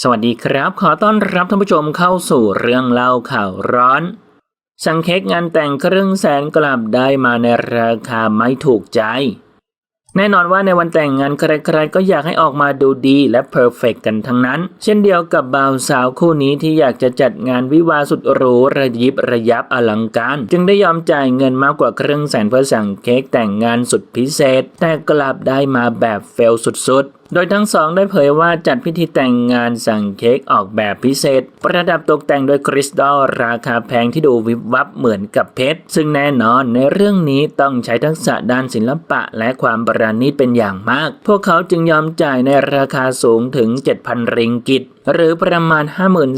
สวัสดีครับ ขอต้อนรับท่านผู้ชมเข้าสู่เรื่องเล่าข่าวร้อน สังเค้กงานแต่งครึ่งแสนกลับได้มาในราคาไม่ถูกใจ แน่นอนว่าในวันแต่งงานใครๆก็อยากให้ออกมาดูดีและเพอร์เฟกกันทั้งนั้น เช่นเดียวกับบ่าวสาวคู่นี้ที่อยากจะจัดงานวิวาสุดหรูระยิบระยับอลังการ จึงได้ยอมจ่ายเงินมากกว่าครึ่งแสนเพื่อสั่งเค้กแต่งงานสุดพิเศษ แต่กลับได้มาแบบเฟลสุดๆ โดยทั้งสองได้เผยว่าจัดพิธีแต่งงานสั่งเค้กออกแบบพิเศษ ประดับตกแต่งด้วยคริสตัลราคาแพงที่ดูวิบวับเหมือนกับเพชร ซึ่งแน่นอนในเรื่องนี้ต้องใช้ทักษะด้านศิลปะและความประณีตเป็นอย่างมาก พวกเขาจึงยอมจ่ายในราคาสูงถึง 7,000 ริงกิตหรือประมาณ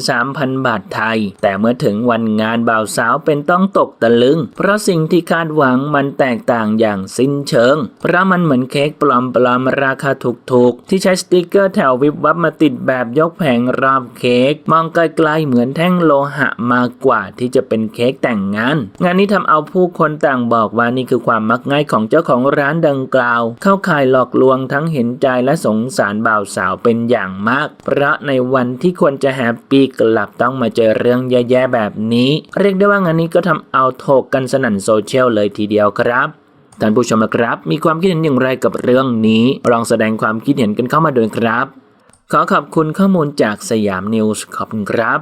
53,000 บาทไทย แต่เมื่อถึงวันงานบ่าวสาวเป็นต้องตกตะลึง เพราะสิ่งที่คาดหวังมันแตกต่างอย่างสิ้นเชิง เพราะมันเหมือนเค้กปลอมๆราคาถูกๆที่ใช้สติกเกอร์แถววิบวับมาติดแบบยกแผงรอบเค้กมองไกลๆเหมือนแท่งโลหะมากกว่าที่จะเป็นเค้กแต่งงาน งานนี้ทำเอาผู้คนต่างบอกว่านี่คือความมักง่ายของเจ้าของร้านดังกล่าว เข้าข่ายหลอกลวงทั้งเห็นใจและสงสารบ่าวสาวเป็นอย่างมาก เพราะในวันที่ควรจะแฮปปี้กลับต้องมาเจอเรื่องแย่ๆแบบนี้ เรียกได้ว่างานนี้ก็ทำเอาโถกกันสนั่นโซเชียลเลยทีเดียวครับ ท่านผู้ชมนะครับ มีความคิดเห็นอย่างไรกับเรื่องนี้ ลองแสดงความคิดเห็นกันเข้ามาด้วยครับ ขอขอบคุณข้อมูลจากสยามนิวส์ขอบคุณครับ